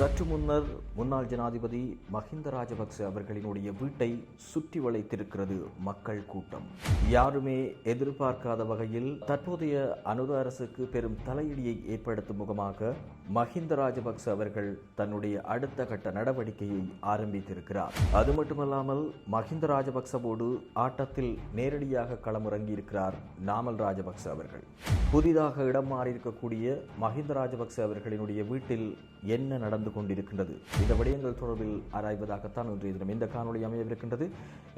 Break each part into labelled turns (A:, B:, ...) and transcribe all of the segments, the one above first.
A: சற்று முன்னர் முன்னாள் ஜனாதிபதி மஹிந்த ராஜபக்ச அவர்களினுடைய வீட்டை சுற்றி வளைத்திருக்கிறது மக்கள் கூட்டம். யாருமே எதிர்பார்க்காத வகையில் தற்போதைய அனுர அரசுக்கு பெரும் தலையீடியை ஏற்படுத்தும் முகமாக மஹிந்த ராஜபக்ச அவர்கள் தன்னுடைய அடுத்த கட்ட நடவடிக்கையை ஆரம்பித்திருக்கிறார். அது மட்டுமல்லாமல் மஹிந்த ராஜபக்சவோடு ஆட்டத்தில் நேரடியாக களமிறங்கி இருக்கிறார் நாமல் ராஜபக்ச அவர்கள். புதிதாக இடம் மாறியிருக்கக்கூடிய மஹிந்த ராஜபக்ச அவர்களினுடைய வீட்டில் என்ன நடந்து கொண்டிருக்கின்றது? இந்த விடயங்கள் தொடர்பில் ஆராய்வதாகத்தான் இன்றைய தினம் இந்த காணொளி அமையவிருக்கின்றது.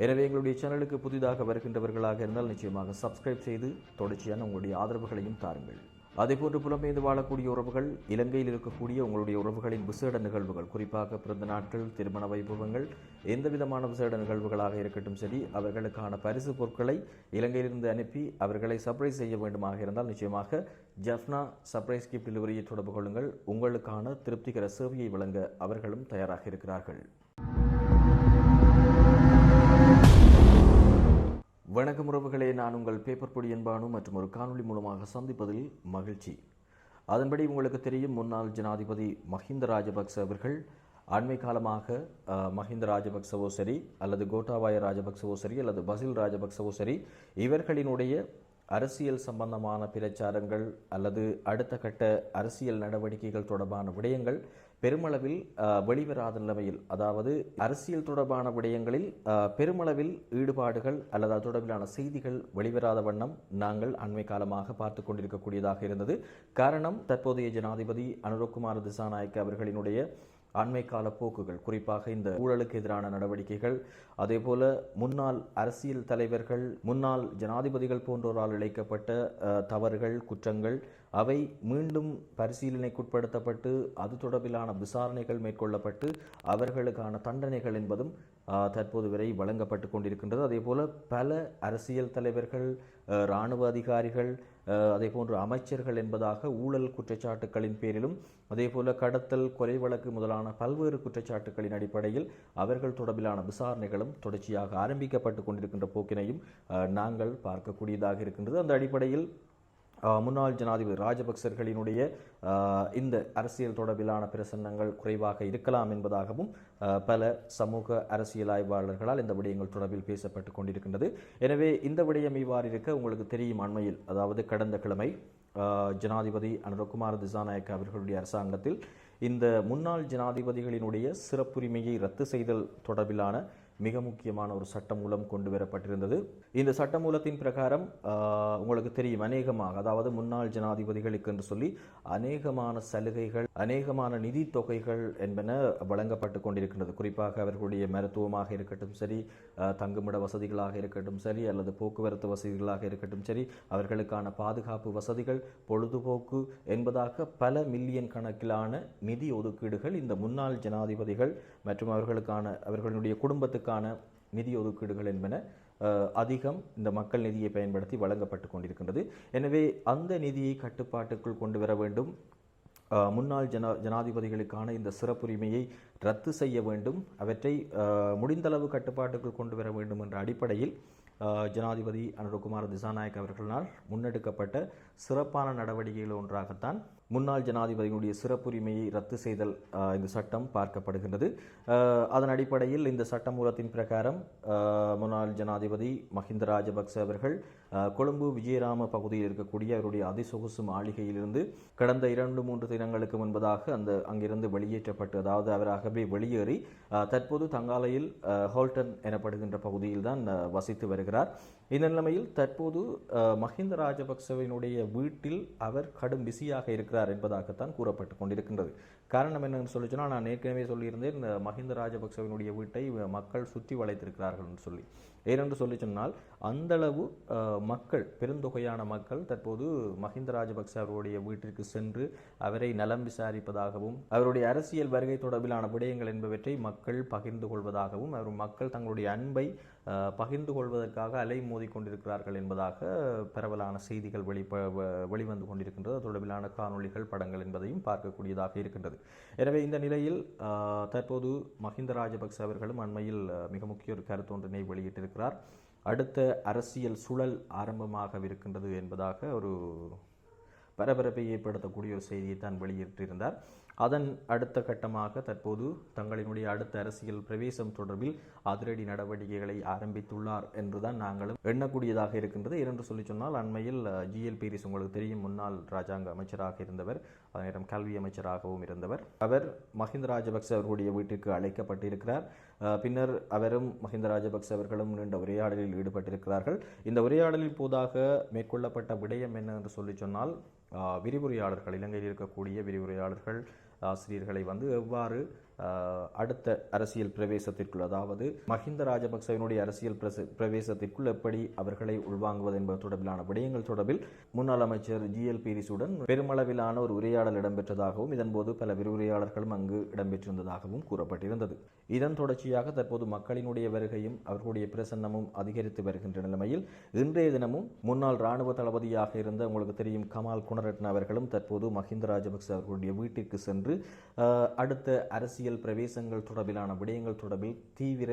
A: எனவே எங்களுடைய சேனலுக்கு புதிதாக வருகின்றவர்களாக இருந்தால் நிச்சயமாக சப்ஸ்கிரைப் செய்து தொடர்ச்சியான உங்களுடைய ஆதரவுகளையும் தாருங்கள். அதேபோன்று புலம்பெயர்ந்து வாழக்கூடிய உறவுகள் இலங்கையில் இருக்கக்கூடிய உங்களுடைய உறவுகளின் விசேட நிகழ்வுகள் குறிப்பாக பிறந்த நாட்கள் திருமண வைபவங்கள் எந்த விதமான விசேட நிகழ்வுகளாக இருக்கட்டும் சரி அவர்களுக்கான பரிசு பொருட்களை இலங்கையிலிருந்து அனுப்பி அவர்களை சர்ப்ரைஸ் செய்ய வேண்டுமாக இருந்தால் நிச்சயமாக ஜஃப்னா சர்ப்ரைஸ் கிஃப்ட் டெலிவரியை தொடர்பு கொள்ளுங்கள். உங்களுக்கான திருப்திகர சேவையை வழங்க அவர்களும் தயாராக இருக்கிறார்கள். வணக்கம் உறவுகளே நான் உங்கள் பேப்பர் பொடி என்பானு மற்றும் ஒரு காணொளி மூலமாக சந்திப்பதில் மகிழ்ச்சி. அதன்படி உங்களுக்கு தெரியும் முன்னாள் ஜனாதிபதி மஹிந்த ராஜபக்ச அவர்கள் அண்மை காலமாக மஹிந்த ராஜபக்சவோ சரி அல்லது கோட்டாபாய ராஜபக்சவோ சரி அல்லது பசில் ராஜபக்சவோ சரி இவர்களினுடைய அரசியல் சம்பந்தமான பிரச்சாரங்கள் அல்லது அடுத்த கட்ட அரசியல் நடவடிக்கைகள் தொடர்பான விடயங்கள் பெருமளவில் வெளிவராத நிலைமையில் அதாவது அரசியல் தொடர்பான விடயங்களில் பெருமளவில் ஈடுபாடுகள் அல்லது அது தொடர்பிலான செய்திகள் வெளிவராத வண்ணம் நாங்கள் அண்மை காலமாக பார்த்து கொண்டிருக்கக்கூடியதாக இருந்தது. காரணம் தற்போதைய ஜனாதிபதி அனுரகுமார் திசாநாயக்க அவர்களினுடைய அண்மை கால போக்குகள் குறிப்பாக இந்த ஊழலுக்கு எதிரான நடவடிக்கைகள் அதேபோல முன்னாள் அரசியல் தலைவர்கள் முன்னாள் ஜனாதிபதிகள் போன்றோரால் இழைக்கப்பட்ட தவறுகள் குற்றங்கள் அவை மீண்டும் பரிசீலனைக்குட்படுத்தப்பட்டு அது தொடர்பிலான விசாரணைகள் மேற்கொள்ளப்பட்டு அவர்களுக்கான தண்டனைகள் என்பதும் தற்போது வரை வழங்கப்பட்டு கொண்டிருக்கின்றது. அதேபோல பல அரசியல் தலைவர்கள் இராணுவ அதிகாரிகள் அதே போன்று அமைச்சர்கள் என்பதாக ஊழல் குற்றச்சாட்டுகளின் பேரிலும் அதேபோல கடத்தல் கொலை வழக்கு முதலான பல்வேறு குற்றச்சாட்டுகளின் அடிப்படையில் அவர்கள் தொடர்பிலான விசாரணைகளும் தொடர்ச்சியாக ஆரம்பிக்கப்பட்டு கொண்டிருக்கின்ற போக்கினையும் நாங்கள் பார்க்கக்கூடியதாக இருக்கின்றது. அந்த அடிப்படையில் முன்னாள் ஜனாதிபதி ராஜபக்சர்களினுடைய இந்த அரசியல் தொடர்பிலான பிரசன்னங்கள் குறைவாக இருக்கலாம் என்பதாகவும் பல சமூக அரசியல் ஆய்வாளர்களால் இந்த விடயங்கள் தொடர்பில் பேசப்பட்டு கொண்டிருக்கின்றது. எனவே இந்த விடயம் இவ்வாறு இருக்க உங்களுக்கு தெரியும் அண்மையில் அதாவது கடந்த கிழமை ஜனாதிபதி அனுரகுமார் திசாநாயக்க அவர்களுடைய அரசாங்கத்தில் இந்த முன்னாள் ஜனாதிபதிகளினுடைய சிறப்புரிமையை ரத்து செய்தல் தொடர்பிலான மிக முக்கியமான ஒரு சட்டமூலம் கொண்டு வரப்பட்டிருந்தது இந்த சட்டமூலத்தின் பிரகாரம் உங்களுக்கு தெரியும் அநேகமாக அதாவது முன்னாள் ஜனாதிபதிகளுக்கு என்று சொல்லி அநேகமான சலுகைகள் அநேகமான நிதி தொகைகள் என்பன வழங்கப்பட்டு கொண்டிருக்கின்றது. குறிப்பாக அவர்களுடைய மருத்துவமாக இருக்கட்டும் சரி தங்குமிட வசதிகளாக இருக்கட்டும் சரி அல்லது போக்குவரத்து வசதிகளாக இருக்கட்டும் சரி அவர்களுக்கான பாதுகாப்பு வசதிகள் பொழுதுபோக்கு என்பதாக பல மில்லியன் கணக்கிலான நிதி ஒதுக்கீடுகள் இந்த முன்னாள் ஜனாதிபதிகள் மற்றும் அவர்களுக்கான அவர்களுடைய குடும்பத்துக்கான நிதி ஒதுக்கீடுகள் என்பன அதிகம் இந்த மக்கள் நிதியை பயன்படுத்தி வழங்கப்பட்டு கொண்டிருக்கின்றது. எனவே அந்த நிதியை கட்டுப்பாட்டுக்குள் கொண்டு வர வேண்டும். முன்னாள் ஜனா ஜனாதிபதிகளுக்கான இந்த சிறப்புரிமையை ரத்து செய்ய வேண்டும். அவற்றை முடிந்தளவு கட்டுப்பாட்டுக்குள் கொண்டு வர வேண்டும் என்ற அடிப்படையில் ஜனாதிபதி அனுரகுமார் திசாநாயக் அவர்களால் முன்னெடுக்கப்பட்ட சிறப்பான நடவடிக்கைகள் ஒன்றாகத்தான் முன்னாள் ஜனாதிபதியினுடைய சிறப்புரிமையை ரத்து செய்தல் இந்த சட்டம் பார்க்கப்படுகின்றது. அதன் அடிப்படையில் இந்த சட்டமூலத்தின் பிரகாரம் முன்னாள் ஜனாதிபதி மஹிந்த ராஜபக்ச அவர்கள் கொழும்பு விஜயராம பகுதியில் இருக்கக்கூடிய அவருடைய அதிசொகுசு மாளிகையிலிருந்து கடந்த இரண்டு மூன்று தினங்களுக்கு முன்பதாக அந்த அங்கிருந்து வெளியேற்றப்பட்டு அதாவது அவராகவே வெளியேறி தற்போது தங்காலையில் ஹோல்டன் எனப்படுகின்ற பகுதியில் தான் வசித்து வருகிறார். இந்த நிலைமையில் தற்போது மஹிந்த ராஜபக்சவினுடைய வீட்டில் அவர் கடும் பிஸியாக இருக்கிறார் என்பதாகத்தான் கூறப்பட்டு கொண்டிருக்கின்றது. காரணம் என்னன்னு சொல்லி சொன்னால் நான் ஏற்கனவே சொல்லியிருந்தேன் இந்த மஹிந்த ராஜபக்சவினுடைய வீட்டை மக்கள் சுற்றி வளைத்திருக்கிறார்கள் என்று சொல்லி. ஏனென்று சொல்லி சொன்னால் அந்தளவு மக்கள் பெருந்தொகையான மக்கள் தற்போது மஹிந்த ராஜபக்ச அவருடைய வீட்டிற்கு சென்று அவரை நலம் விசாரிப்பதாகவும் அவருடைய அரசியல் வருகை தொடர்பிலான விடயங்கள் என்பவற்றை மக்கள் பகிர்ந்து கொள்வதாகவும் அவர் மக்கள் தங்களுடைய அன்பை பகிர்ந்து கொள்வதற்காக அலை மோதி கொண்டிருக்கிறார்கள் என்பதாக பரவலான செய்திகள் வெளி வ- வெளிவந்து கொண்டிருக்கின்றது. அது தொடர்பிலான காணொளிகள் படங்கள் என்பதையும் பார்க்கக்கூடியதாக இருக்கின்றது. எனவே இந்த நிலையில் தற்போது மஹிந்த ராஜபக்ச அவர்களும் அண்மையில் மிக முக்கிய ஒரு கருத்தொன்றினை வெளியிட்டிருக்கிறார். அடுத்த அரசியல் சுழல் ஆரம்பமாகவிருக்கின்றது என்பதாக ஒரு பரபரப்பை ஏற்படுத்தக்கூடிய ஒரு செய்தியை தான் வெளியிட்டிருந்தார். அதன் அடுத்த கட்டமாக தற்போது தங்களினுடைய அடுத்த அரசியல் பிரவேசம் தொடர்பில் அதிரடி நடவடிக்கைகளை ஆரம்பித்துள்ளார் என்றுதான் நாங்களும் எண்ணக்கூடியதாக இருக்கின்றது. இரண்டு சொல்லி சொன்னால் அண்மையில் ஜிஎல் பீரிஸ் உங்களுக்கு தெரியும் முன்னாள் ராஜாங்க அமைச்சராக இருந்தவர் அதே நேரம் கல்வி அமைச்சராகவும் இருந்தவர். அவர் மஹிந்த ராஜபக்ச அவர்களுடைய வீட்டிற்கு அழைக்கப்பட்டிருக்கிறார். பின்னர் அவரும் மஹிந்த ராஜபக்ச அவர்களும் நீண்ட உரையாடலில் ஈடுபட்டிருக்கிறார்கள். இந்த உரையாடலின் போதாக மேற்கொள்ளப்பட்ட விடயம் என்ன என்று சொல்லி சொன்னால் விரிவுரையாளர்கள் இலங்கையில் இருக்கக்கூடிய விரிவுரையாளர்கள் ஆசிரியர்களை வந்து எவ்வாறு அடுத்த அரசியல் பிரவேசத்திற்குள் அதாவது மஹிந்த ராஜபக்சவினுடைய அரசியல் பிரவேசத்திற்குள் எப்படி அவர்களை உள்வாங்குவது என்பது தொடர்பிலான விடயங்கள் தொடர்பில் முன்னாள் அமைச்சர் ஜிஎல் பீரிசுடன் பெருமளவிலான ஒரு உரையாடல் இடம்பெற்றதாகவும் இதன்போது பல விரிவுரையாளர்களும் அங்கு இடம்பெற்றிருந்ததாகவும் கூறப்பட்டிருந்தது. இதன் தொடர்ச்சியாக தற்போது மக்களினுடைய வருகையும் அவர்களுடைய பிரசன்னமும் அதிகரித்து வருகின்ற நிலைமையில் இன்றைய தினமும் முன்னாள் ராணுவ தளபதியாக இருந்த உங்களுக்கு தெரியும் கமால் குணரட்ன அவர்களும் தற்போது மஹிந்த ராஜபக்ச அவர்களுடைய வீட்டிற்கு சென்று அடுத்த அரசியல் பிரவேசங்கள் தொடர்பிலான விடயங்கள் தொடர்பில் தீவிர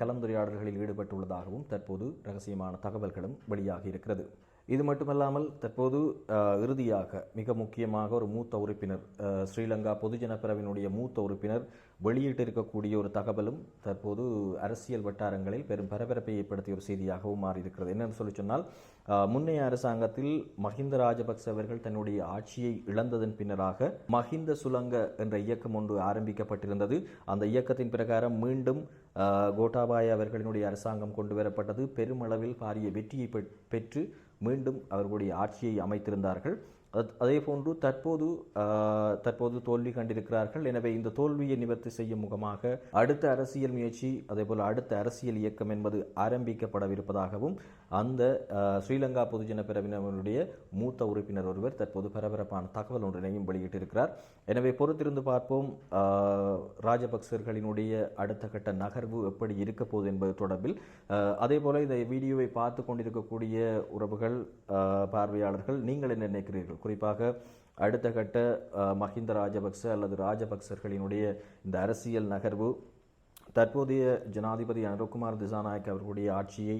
A: கலந்துரையாடல்களில் ஈடுபட்டுள்ளதாகவும் தற்போது ரகசியமான தகவல்களும் வெளியாகி இருக்கிறது. இது மட்டுமல்லாமல் தற்போது இறுதியாக மிக முக்கியமாக ஒரு மூத்த உறுப்பினர் ஸ்ரீலங்கா பொதுஜன பிரிவினுடைய மூத்த உறுப்பினர் வெளியிட்டிருக்கக்கூடிய ஒரு தகவலும் தற்போது அரசியல் வட்டாரங்களில் பெரும் பரபரப்பை ஏற்படுத்திய ஒரு செய்தியாகவும் மாறியிருக்கிறது. என்னன்னு சொல்லி சொன்னால் முன்னைய அரசாங்கத்தில் மஹிந்த ராஜபக்ச அவர்கள் தன்னுடைய ஆட்சியை இழந்ததன் பின்னராக மஹிந்த சுலங்க என்ற இயக்கம் ஒன்று ஆரம்பிக்கப்பட்டிருந்தது. அந்த இயக்கத்தின் பிரகாரம் மீண்டும் கோட்டாபாய அவர்களினுடைய அரசாங்கம் கொண்டு வரப்பட்டது. பெருமளவில் பாரிய வெற்றியை பெற்- பெற்று மீண்டும் அவர்களுடைய ஆட்சியை அமைத்திருந்தார்கள். அதே போன்று தற்போது தற்போது தோல்வி கண்டிருக்கிறார்கள். எனவே இந்த தோல்வியை நிவர்த்தி செய்யும் முகமாக அடுத்த அரசியல் முயற்சி அதேபோல் அடுத்த அரசியல் இயக்கம் என்பது ஆரம்பிக்கப்படவிருப்பதாகவும் அந்த ஸ்ரீலங்கா பொதுஜன பிரிவினருடைய மூத்த உறுப்பினர் ஒருவர் தற்போது பரபரப்பான தகவல் ஒன்றினையும் வெளியிட்டிருக்கிறார். எனவே பொறுத்திருந்து பார்ப்போம் ராஜபக்சர்களினுடைய அடுத்த கட்ட நகர்வு எப்படி இருக்க போகுது என்பது தொடர்பில். அதே போல இந்த வீடியோவை பார்த்து கொண்டிருக்கக்கூடிய உறவுகள் பார்வையாளர்கள் நீங்கள் என்ன நினைக்கிறீர்கள்? குறிப்பாக அடுத்த கட்ட மஹிந்த ராஜபக்ச அல்லது ராஜபக்சர்களினுடைய இந்த அரசியல் நகர்வு தற்போதைய ஜனாதிபதி அனுகுமார் திசாநாயக் அவர்களுடைய ஆட்சியை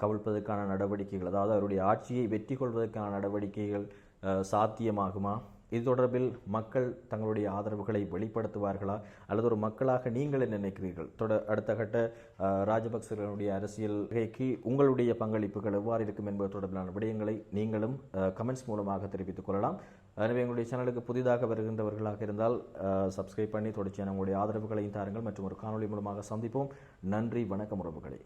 A: கவிழ்ப்பதற்கான நடவடிக்கைகள் அதாவது அவருடைய ஆட்சியை வெற்றி கொள்வதற்கான நடவடிக்கைகள் சாத்தியமாகுமா? இது தொடர்பில் மக்கள் தங்களுடைய ஆதரவுகளை வெளிப்படுத்துவார்களா? அல்லது ஒரு மக்களாக நீங்கள் என்ன நினைக்கிறீர்கள்? தொட அடுத்த கட்ட ராஜபக்சர்களுடைய அரசியல் வகைக்கு உங்களுடைய பங்களிப்புகள் எவ்வாறு இருக்கும் என்பது தொடர்பிலான விடயங்களை நீங்களும் கமெண்ட்ஸ் மூலமாக தெரிவித்துக் கொள்ளலாம். எனவே எங்களுடைய சேனலுக்கு புதிதாக வருகின்றவர்களாக இருந்தால் சப்ஸ்கிரைப் பண்ணி தொடர்ச்சியான உங்களுடைய ஆதரவுகளையும் தாருங்கள். மற்றும் ஒரு காணொளி மூலமாக சந்திப்போம். நன்றி வணக்கம் உறவுகளே.